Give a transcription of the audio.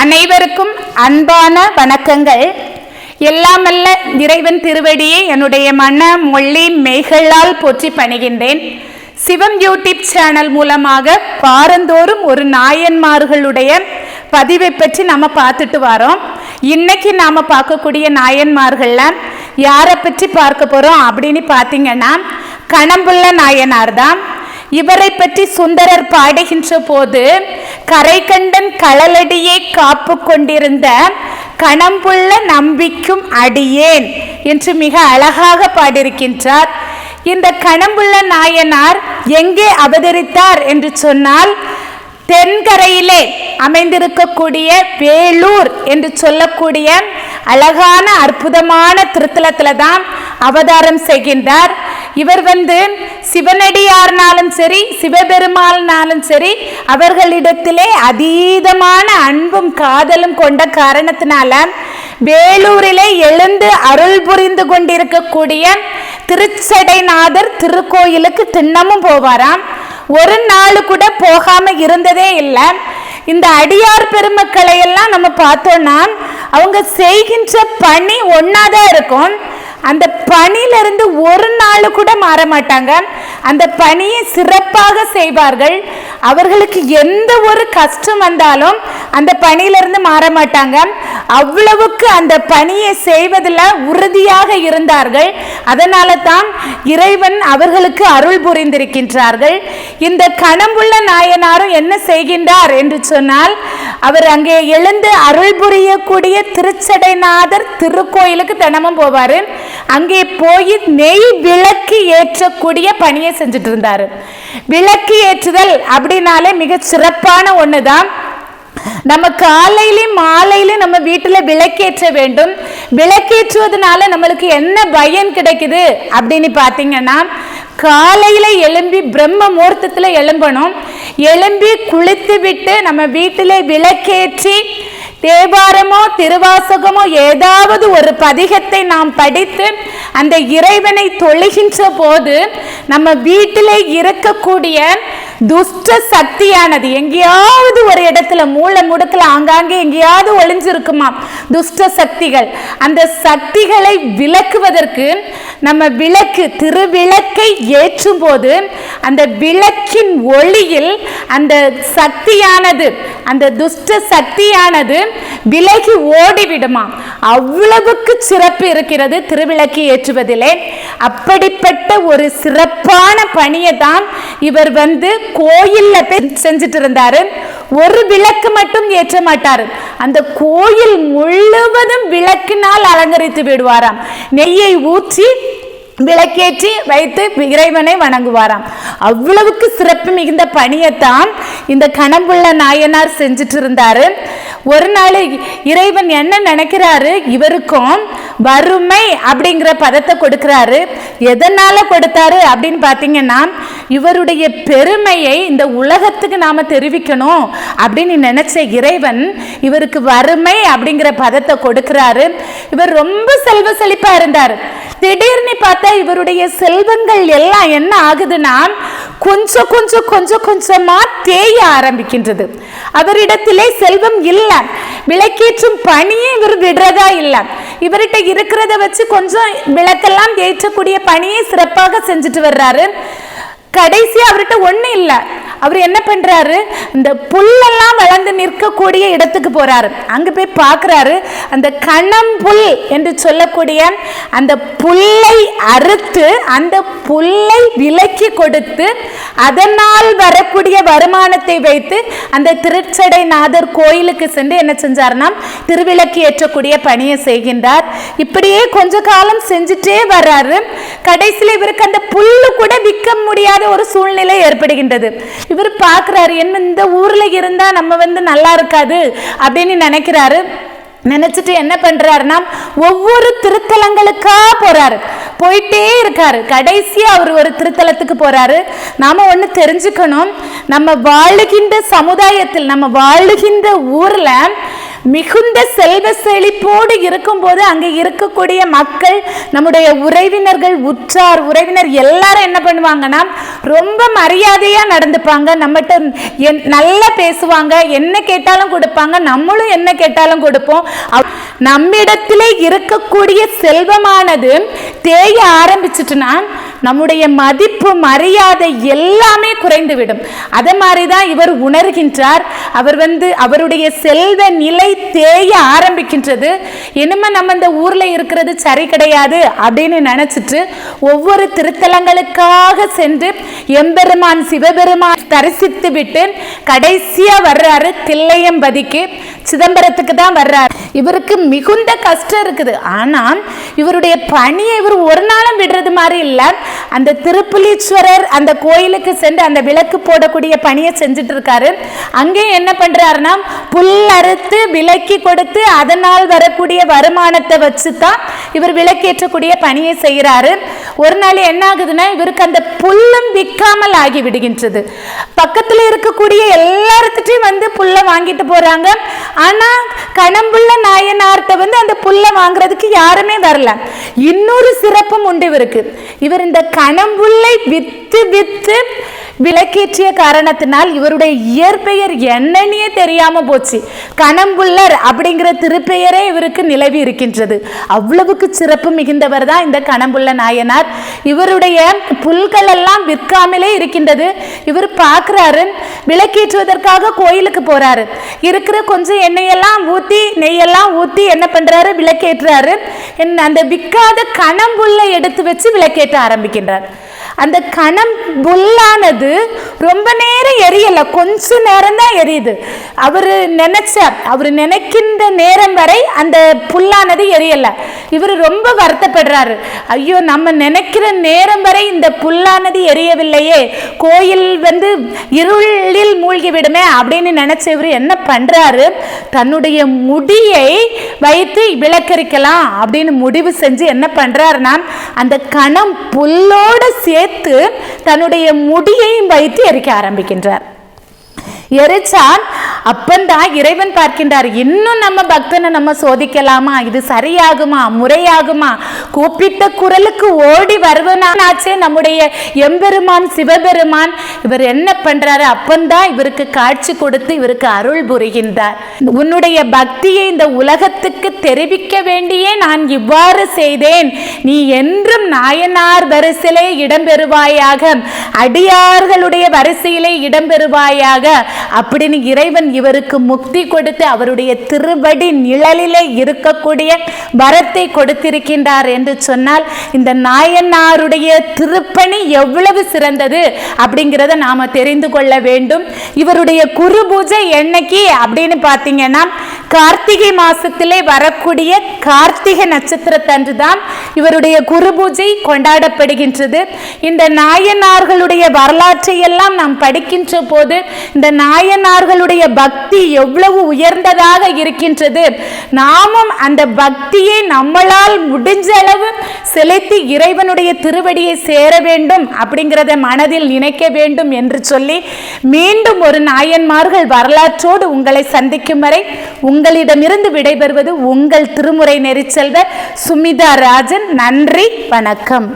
அனைவருக்கும் அன்பான வணக்கங்கள். எல்லாமல்ல இறைவன் திருவடியை என்னுடைய மன மொழி மெய்களால் போற்றி பணிகின்றேன். சிவம் யூடியூப் சேனல் மூலமாக வாரந்தோறும் ஒரு நாயன்மார்களுடைய பதிவை பற்றி நம்ம பார்த்துட்டு வரோம். இன்னைக்கு நாம் பார்க்கக்கூடிய நாயன்மார்கள்ல யாரை பற்றி பார்க்க போகிறோம் அப்படின்னு பார்த்தீங்கன்னா கணம்புள்ள நாயனார் தான் இவரை பற்றி சுந்தரர் பாடுகின்ற போது கரைகண்டன் களலடியை காப்பு கொண்டிருந்த கணம்புள்ள நம்பிக்கும் அடியேன் என்று மிக அழகாக பாடியிருக்கின்றார். இந்த கணம்புள்ள நாயனார் எங்கே அவதரித்தார் என்று சொன்னால் தென்கரையிலே அமைந்திருக்கக்கூடிய வேலூர் என்று சொல்லக்கூடிய அழகான அற்புதமான திருத்தலத்தில் தான் அவதாரம் செய்கின்றார். இவர் வந்து சிவனடியார்னாலும் சரி சிவபெருமாள்னாலும் சரி அவர்களிடத்திலே அதீதமான அன்பும் காதலும் கொண்ட காரணத்தினால வேலூரிலே எழுந்து அருள் புரிந்து கொண்டிருக்கக்கூடிய திருச்சடைநாதர் திருக்கோயிலுக்கு திண்ணமும் போவாராம். ஒரு நாள் கூட போகாம இருந்ததே இல்லை. இந்த அடியார் பெருமக்களை எல்லாம் நம்ம பார்த்தோம்னா அவங்க செய்கின்ற பணி ஒன்னாதான் இருக்கும். அந்த பணியிலிருந்து ஒரு நாள் கூட மாற மாட்டாங்க. அந்த பணியை சிறப்பாக செய்வார்கள். அவர்களுக்கு எந்த ஒரு கஷ்டம் வந்தாலும் அந்த பணியிலிருந்து மாற மாட்டாங்க. அவ்வளவுக்கு அந்த பணியை செய்வதில் உறுதியாக இருந்தார்கள். அதனால தான் இறைவன் அவர்களுக்கு அருள் புரிந்திருக்கின்றார்கள். இந்த கணம்புள்ள நாயனாரும் என்ன செய்கின்றார் என்று சொன்னால் அவர் அங்கே எழுந்து அருள் புரியக்கூடிய திருச்சடைநாதர் திருக்கோயிலுக்கு தினமும் போவார். அங்கே போய் நெய் விளக்கு ஏற்றக்கூடிய பணியை செஞ்சுட்டு இருந்தாரு விளக்கு ஏற்றுதல் அப்படின்னாலே மிக சிறப்பான ஒன்று தான் நம்ம காலையிலும் மாலையிலும் நம்ம வீட்டில் விளக்கேற்ற வேண்டும். விளக்கேற்றுவதனால நம்மளுக்கு என்ன பயன் கிடைக்குது அப்படின்னு பார்த்தீங்கன்னா காலையில எழும்பி பிரம்ம முகூர்த்தத்தில் எழும்பணும். எழும்பி குளித்து விட்டு நம்ம வீட்டில் விளக்கேற்றி தேவாரமோ திருவாசகமோ ஏதாவது ஒரு பதிகத்தை நாம் படித்து அந்த இறைவனை தொழுகின்ற போது நம்ம வீட்டிலே இருக்கக்கூடிய துஷ்ட சக்தியானது எங்கேயாவது ஒரு இடத்துல மூளை முடுக்கல ஆங்காங்கே எங்கேயாவது ஒளிஞ்சிருக்குமா? துஷ்ட சக்திகள். அந்த சக்திகளை விளக்குவதற்கு நம்ம விளக்கு திருவிளக்கை ஏற்றும் போது அந்த விளக்கின் ஒளியில் அந்த சக்தியானது அந்த துஷ்ட சக்தியானது விலகி ஓடிவிடுமா? அவ்வளவுக்கு சிறப்பு இருக்கிறது திருவிளக்கு ஏற்றுவதிலே. அப்படிப்பட்ட ஒரு சிறப்பான பணியை தான் இவர் வந்து கோயிலில் போய் செஞ்சுட்டு இருந்தாரு ஒரு விளக்கு மட்டும் ஏற்ற மாட்டார். அந்த கோயில் முழுவதும் விளக்கினால் அலங்கரித்து விடுவாராம். நெய்யை ஊற்றி விளக்கேற்றி வைத்து இறைவனை வணங்குவாராம். அவ்வளவுக்கு சிறப்பு மிகுந்த பணியைத்தான் இந்த கணம்புள்ள நாயனார் செஞ்சுட்டு இருந்தாரு ஒரு நாள் இறைவன் என்ன நினைக்கிறாரு? இவருக்கும் வறுமை அப்படிங்கிற பதத்தை கொடுக்கிறாரு. எதனால கொடுத்தாரு அப்படின்னு பார்த்தீங்கன்னா இவருடைய பெருமையை இந்த உலகத்துக்கு நாம தெரிவிக்கணும் அப்படின்னு நினைச்ச இறைவன் இவருக்கு வறுமை அப்படிங்கிற பதத்தை கொடுக்கிறாரு. இவர் ரொம்ப செல்வ செழிப்பா இருந்தார். திடீர்னு பார்த்தா இவருடைய செல்வங்கள் எல்லாம் என்ன ஆகுதுன்னா கொஞ்சம் கொஞ்சம் கொஞ்சம் கொஞ்சமா தேய ஆரம்பிக்கின்றது. அவரிடத்திலே செல்வம் இல்லை. விளக்கேற்றும் பணியே இவர் விடுறதா இல்லை. இவர்கிட்ட இருக்கிறத வச்சு கொஞ்சம் விளக்கெல்லாம் ஏற்றக்கூடிய பணியை சிறப்பாக செஞ்சுட்டு வர்றாரு. கடைசி அவர்கிட்ட ஒன்றும் இல்லை. அவர் என்ன பண்ணுறாரு இந்த புல்லெல்லாம் வளர்ந்து நிற்கக்கூடிய இடத்துக்கு போகிறாரு அங்கே போய் பார்க்குறாரு. அந்த கணம்புல் என்று சொல்லக்கூடிய அந்த புல்லை அறுத்து அந்த புல்லை விலக்கி கொடுத்து அதனால் வரக்கூடிய வருமானத்தை வைத்து அந்த திருச்சடைநாதர் கோயிலுக்கு சென்று என்ன செஞ்சார்னா திருவிளக்கு ஏற்றக்கூடிய பணியை செய்கின்றார். இப்படியே கொஞ்ச காலம் செஞ்சுட்டே வர்றாரு. கடைசியில் இவருக்கு அந்த புல்லு கூட விற்க முடியாத ஒரு சூழ்நிலை ஏற்படுகின்றது. இவர் பார்க்குறாரு என்ன இந்த ஊரில் இருந்தால் நம்ம வந்து நல்லா இருக்காது? அப்படின்னு நினைக்கிறாரு. நினச்சிட்டு என்ன பண்ணுறாருன்னா ஒவ்வொரு திருத்தலங்களுக்காக போகிறாரு போயிட்டே இருக்காரு. கடைசியாக அவர் ஒரு திருத்தலத்துக்கு போகிறாரு நாம் ஒன்று தெரிஞ்சுக்கணும். நம்ம வாழுகின்ற சமுதாயத்தில் நம்ம வாழுகின்ற ஊரில் மிகுந்த செல்வ செழிப்போடு இருக்கும்போது அங்கே இருக்கக்கூடிய மக்கள் நம்முடைய உறவினர்கள் உற்றார் உறவினர் எல்லாரும் என்ன பண்ணுவாங்கன்னா ரொம்ப மரியாதையாக நடந்துப்பாங்க. நம்மகிட்ட என்- நல்லா பேசுவாங்க. என்ன கேட்டாலும் கொடுப்பாங்க. நம்மளும் என்ன கேட்டாலும் கொடுப்போம். நம்மிடத்திலே இருக்கக்கூடிய செல்வமானது தேய ஆரம்பிச்சிட்டுனா நம்முடைய மதிப்பு மரியாதை எல்லாமே குறைந்துவிடும். அதே மாதிரி தான் இவர் உணர்கின்றார். அவர் வந்து அவருடைய செல்வ நிலை தேய ஆரம்பிக்கின்றது. இனிமே நம்ம இந்த ஊரில் இருக்கிறது சரி கிடையாது அப்படின்னு நினச்சிட்டு ஒவ்வொரு திருத்தலங்களுக்காக சென்று எம்பெருமான் சிவபெருமான் தரிசித்து விட்டு கடைசியாக வர்றாரு தில்லையம்பதிக்கு. சிதம்பரத்துக்கு தான் வர்றாரு. இவருக்கு மிகுந்த கஷ்டம் இருக்குது. ஆனால் இவருடைய பணியை இவர் ஒரு நாளும் விடுறது மாதிரி இல்லை. அந்த திருப்புலீஸ்வரர் அந்த கோயிலுக்கு சென்று அந்த விளக்கு போடக்கூடிய பணியை செஞ்சுட்டு இருக்காரு அங்கேயும் என்ன பண்றாருன்னா புல் அறுத்து விலக்கி கொடுத்து அதனால் வரக்கூடிய வருமானத்தை வச்சு தான் இவர் விளக்கேற்றக்கூடிய பணியை செய்கிறாரு ஒரு நாள் என்ன ஆகுதுன்னா இவருக்கு அந்த புல்லும் விற்காமல் ஆகி விடுகின்றது. பக்கத்துல இருக்கக்கூடிய எல்லார்த்திட்டையும் வந்து புல்லை வாங்கிட்டு போறாங்க. ஆனா கணம்புள்ள நாயனார்கிட்ட வந்து அந்த புல்லை வாங்குறதுக்கு யாருமே வரல. இன்னொரு சிறப்பும் உண்டு இவருக்கு. இவர் இந்த கணம்புல்லை வித்து வித்து விளக்கேற்றிய காரணத்தினால் இவருடைய இயற்பெயர் என்னன்னே தெரியாம போச்சு. கணம்புள்ளர் அப்படிங்கிற திருப்பெயரே இவருக்கு நிலவி இருக்கின்றது. அவ்வளவுக்கு சிறப்பு மிகுந்தவர் தான் இந்த கணம்புள்ள நாயனார். இவருடைய புல்கள் எல்லாம் விற்காமலே இருக்கின்றது. இவர் பார்க்குறாரு விளக்கேற்றுவதற்காக கோயிலுக்கு போறாரு. இருக்கிற கொஞ்சம் எண்ணெயெல்லாம் ஊற்றி நெய்யெல்லாம் ஊற்றி என்ன பண்றாரு? விளக்கேற்றுறாரு. அந்த விற்காத கணம்புள்ள எடுத்து வச்சு விளக்கேற்ற ஆரம்பிக்கின்றார். அந்த கணம் புல்லானது ரொம்ப நேரம் எரியலை. கொஞ்ச நேரம் தான் எரியுது. அவர் நினைச்சார் அவர் நினைக்கின்ற நேரம் வரை அந்த புல்லானது எரியலை. இவர் ரொம்ப வருத்தப்படுறாரு. ஐயோ நம்ம நினைக்கிற நேரம் வரை இந்த புல்லானது எரியவில்லையே. கோயில் வந்து இருளில் மூழ்கிவிடுமே அப்படின்னு நினைச்ச இவர் என்ன பண்ணுறாரு தன்னுடைய முடியை வைத்து விளக்கரிக்கலாம் அப்படின்னு முடிவு செஞ்சு என்ன பண்ணுறாருன்னா அந்த கணம் புல்லோடு சேர்த்து தன்னுடைய முடியையும் வைத்து எரிக்க ஆரம்பிக்கின்றார். எரிச்சான். அப்பந்தான் இறைவன் பார்க்கின்றார். இன்னும் நம்ம பக்தனை நம்ம சோதிக்கலாமா? இது சரியாகுமா? முறையாகுமா? கூப்பிட்ட குரலுக்கு ஓடி வருவனாச்சே நம்முடைய எம்பெருமான் சிவபெருமான். இவர் என்ன பண்றாரு? அப்பந்தான் இவருக்கு காட்சி கொடுத்து இவருக்கு அருள் புரிகின்றார். உன்னுடைய பக்தியை இந்த உலகத்துக்கு தெரிவிக்க வேண்டியே நான் இவ்வாறு செய்தேன். நீ என்றும் நாயனார் வரிசையிலே இடம்பெறுவாயாக. அடியார்களுடைய வரிசையிலே இடம்பெறுவாயாக. அப்படின்னு இறைவன் இவருக்கு முக்தி கொடுத்து அவருடைய திருவடி நிழலிலே இருக்கக்கூடிய வரத்தை கொடுத்திருக்கின்றார் என்று சொன்னால் இந்த நாயனாருடைய திருப்பணி எவ்வளவு சிறந்தது அப்படிங்கிறத நாம தெரிந்து கொள்ள வேண்டும். இவருடைய குரு பூஜை என்னைக்கு அப்படின்னு பார்த்தீங்கன்னா கார்த்திகை மாசத்திலே வரக்கூடிய கார்த்திகை நட்சத்திரத்தன்று தான் இவருடைய குரு பூஜை கொண்டாடப்படுகின்றது. இந்த நாயனார்களுடைய வரலாற்றை எல்லாம் நாம் படிக்கின்ற போது இந்த நாயனார்களுடைய பக்தி எவ்வளவு உயர்ந்ததாக இருக்கின்றது. நாமும் அந்த பக்தியை நம்மளால் முடிஞ்ச அளவு செலுத்தி இறைவனுடைய திருவடியை சேர வேண்டும் அப்படிங்கிறத மனதில் நினைக்க வேண்டும் என்று சொல்லி மீண்டும் ஒரு நாயன்மார்கள் வரலாற்றோடு உங்களை சந்திக்கும் வரை உங்களிடமிருந்து விடைபெறுவது உங்கள் திருமுறை நெறிச்செல்வர் சுமிதா ராஜன் நன்றி வணக்கம்.